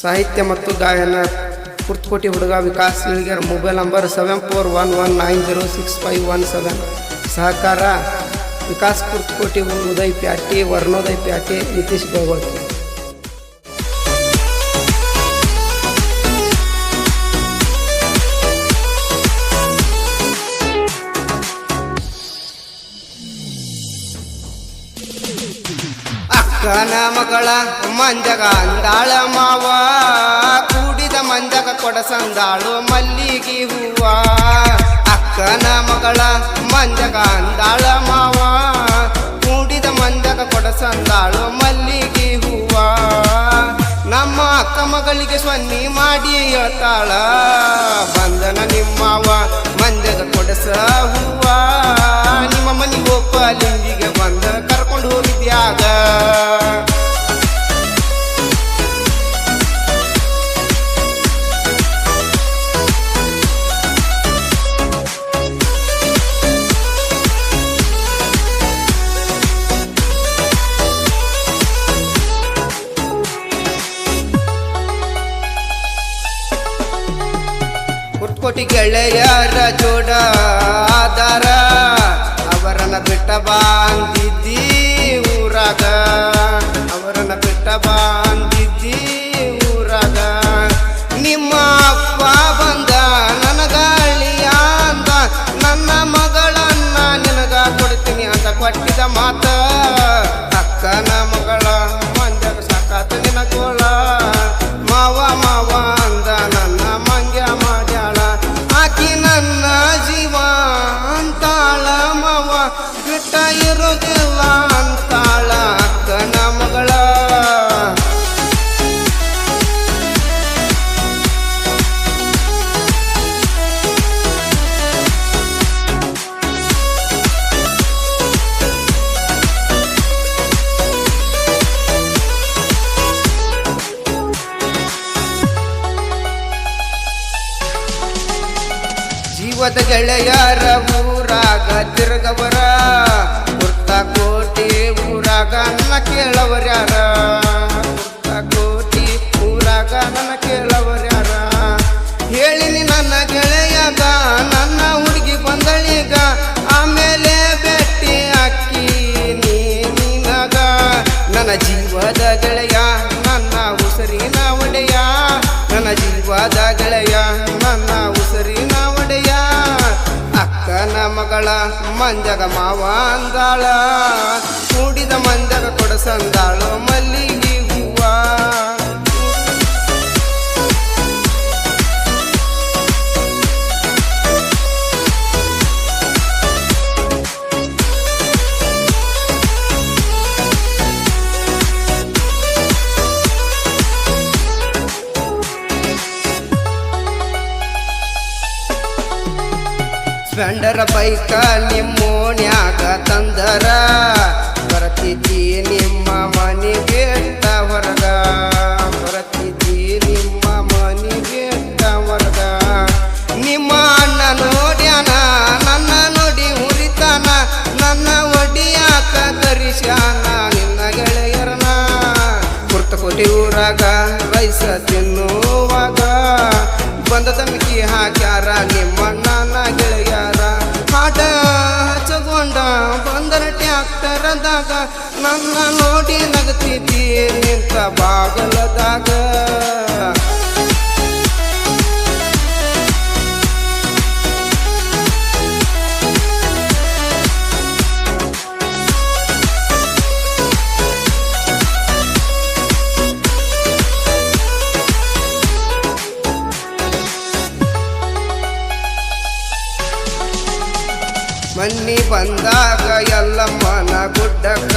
ಸಾಹಿತ್ಯ ಮತ್ತು ಗಾಯನ ಕುರ್ತಕೋಟಿ ಹುಡುಗ Vikas Ilager, mobile number seven four one one nine zero six five one seven ಸಹಕಾರ ವಿಕಾಸ್ ಕುರ್ತಕೋಟಿ ಉದಯ್ ಪ್ಯಾಟಿ, ವರ್ಣೋದಯ್ ಪ್ಯಾಟಿ, ನಿತೀಶ್ ಗೋಗೋಳ್ಕಿ. ಅಕ್ಕನ ಮಗಳ ಮಂಜಗ ಅಂದಾಳ ಮಾವ. ಕೂಡಿದ ಮಂಜಗ ಕೊಡಸಂದಾಳು ಮಲ್ಲಿಗೆ ಹೂವ. ಅಕ್ಕನ ಮಗಳ ಮಂಜಗ ಅಂದಾಳ ಮಾವ. ಕೂಡಿದ ಮಂಜಗ ಕೊಡಸಂದಾಳು ಮಲ್ಲಿಗೆ ಹೂವ. ನಮ್ಮ ಅಕ್ಕ ಮಗಳಿಗೆ ಸ್ವನ್ನಿ ಮಾಡಿ ಹೇಳ್ತಾಳ ಬಂದನ ನಿಮ್ಮವ, ಮಂಜಗ ಕೊಡಸ ಹೂವ. ನಿಮ್ಮ ಮನೆ ಕುಟ್ಕೋಟಿ ಗೆಳೆಯರ ಜೋಡ ಆಧಾರ. ಅವರನ್ನ ಬಿಟ್ಟ ಬಾಂದಿದ್ದಿ ಊರಾಗ. ಅವರನ್ನ ಬಿಟ್ಟ ಬಾಂದಿದ್ದಿ ಊರಾಗ. ನಿಮ್ಮ ಅಪ್ಪ ಬಂದ ನನಗ ಅಳಿಯ ಅಂದ. ನನ್ನ ಮಗಳನ್ನ ನಿನಗ ಕೊಡ್ತೀನಿ ಅಂತ ಕೊಟ್ಟಿದ ಮಾತ ಬಿಟ್ಟ ಇರೋದಿಲ್ಲ ಜೀವದ ಗೆಳೆಯರ ಊರಾಗ ತಿರುಗವರ. ಕುರ್ತ ಕೋಟಿ ಊರಾಗ ನನ್ನ ಕೇಳವರ್ಯಾರ ಕುರ್ತ ಕೋಟಿ ಊರಾಗ ನನ್ನ ಕೇಳವರ್ಯಾರ ಹೇಳಿನಿ ನನ್ನ ಗೆಳೆಯಾಗ, ನನ್ನ ಹುಡುಗಿ ಬಂದಳೀಗ. ಆಮೇಲೆ ಬೆಟ್ಟಿ ಅಕ್ಕಿ ನಿನಗ ನನ್ನ ಜೀವದ ಗೆಳೆಯ, ನನ್ನ ಉಸಿರಿನ ಒಡೆಯ. ನನ್ನ ಜೀವದ ಅಕ್ಕನ ಮಗಳ ಮಂಜಗ ಮಾವ ಅಂದಾಳ. ಕೂಡಿದ ಮಂಜಗ ಕೊಡಸಂದಾಳು ಸ್ಪೆಂಡರ ಬೈಕ ನಿಮ್ಮೋಣ್ಯಾಗ ತಂದರ ಬರತಿದ್ದಿ ನಿಮ್ಮ ಮನೆಗೆ ಹೊರಗ ಬರತಿದ್ದಿ ನಿಮ್ಮ ಮನೆಗೆ ಹೊರಗ ನಿಮ್ಮ ಅಣ್ಣ ನೋಡ್ಯಾನ ನನ್ನ ನೋಡಿ ಉರಿತಾನ ನನ್ನ ಒಡಿಯಾಕ ಕರಿಸ್ಯಾನ ನಿನ್ನ ಗೆಳೆಯರನ ಕೊಟ್ಟಿ ಊರಾಗ ರೈಸ ತಿನ್ನುವಾಗ ಬಂದ ತಮಿಕಿ ಹಾಕ್ಯಾರ ನಿಮ್ಮ ಹಾಡ ಹಚ್ಚಗೊಂಡ ಬಂದರ ಟ್ಯಾಕ್ಟರದಾಗ ನನ್ನ ನೋಡಿ ನಗತಿದ್ದೀ ಅಂತ ಬಾಗಲದಾಗ. ಮನ್ನಿ ಬಂದಾಗ ಎಲ್ಲಮ್ಮನ ಗುಡ್ಡಕ್ಕ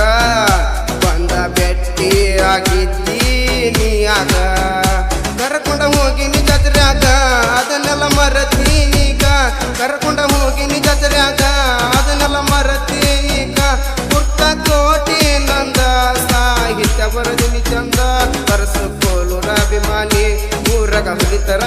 ಬಂದ ಬೆಟ್ಟಿ ಆಗಿದ್ದೀನಿ ಆಗ ಕರ್ಕೊಂಡ ಹೋಗಿ ನಿ ಜಾತ್ರ್ಯಾಗ, ಅದನ್ನೆಲ್ಲ ಮರತೀಗ ಕರ್ಕೊಂಡ ಹೋಗಿ ನಿ ಜಾತ್ರ್ಯಾಗ, ಅದನ್ನೆಲ್ಲ ಮರತೀಗ ಪುಟ್ಟ ಕೋಟಿ ನಂದ ಸಾಹಿತ್ಯ ಬರದಿನಿ ಚಂದ. ಪರಸು ಕೋಲೂರ ಅಭಿಮಾನಿ, ಊರಗ ಹುಲಿತರ